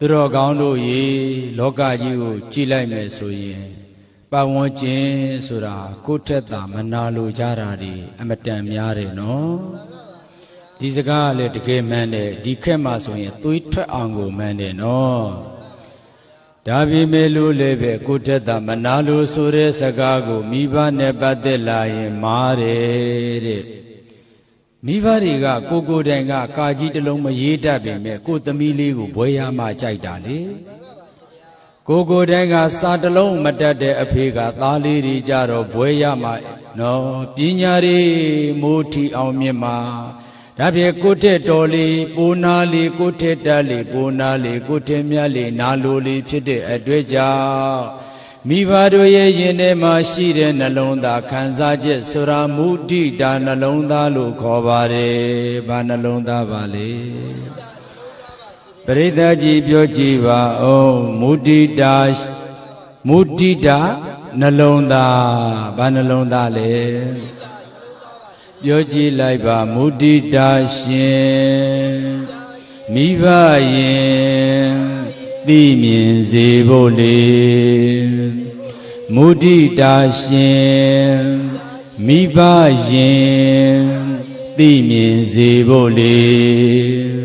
သူတော်ကောင်းတို့ရေလောကကြီးကိုကြည်လိုက်မယ်ဆိုရင်ပတ်ဝန်းကျင်ဆိုတာကိုယ့်ထက်သာမနာလိုကြတာဒီအမတန်များတယ်နော်ဒီစကားကလည်းတကယ်မှန်တယ်ဒီခက်မှဆိုရင်သွေးထွက်အောင်ကိုမှန်တယ်နော်ဒါပေမဲ့လို့လည်းပဲကိုယ့်ထက်သာမနာလိုဆိုတဲ့စကားကိုမိဘနဲ့ပတ်သက်လာရင်မားတယ်တဲ့ မိဘတွေကကိုကိုတိုင်ကကာကြီးတစ်လုံးမရေးတတ်ပေမဲ့ကိုသမီးလေးကိုဘွဲရမှကြိုက်တာလေကိုကိုတိုင်ကစာတစ်လုံးမတတ်တဲ့အဖေကသားလေးတွေကြတော့ဘွဲရမှနော်ပညာတွေမိုးထီအောင်မြင့်မှာဒါဖြင့်ကိုတဲ့တော်လေးပိုနာလေးကိုတဲ့တက်လေးပိုနာလေးကိုတဲ့မြတ်လေးနာလိုလေးဖြစ်တဲ့အတွေ့ကြောင့် မိဘတို့ရဲ့ရင်ထဲမှာရှိတဲ့နှလုံးသားခံစားချက်ဆိုရာမုဒိတာနှလုံးသားလို့ခေါ်ပါတယ်။ဘာနှလုံးသားပါလဲ။ပရိသတ်ကြီးပြောကြည့်ပါဦးမုဒိတာမုဒိတာနှလုံးသားဘာနှလုံးသားလဲ။ပြောကြည့်လိုက်ပါမုဒိတာရှင်မိဘရင် သိမြင်စေဖို့လေမုဒိတာရှင်မိဘရင်သိမြင်စေဖို့လေ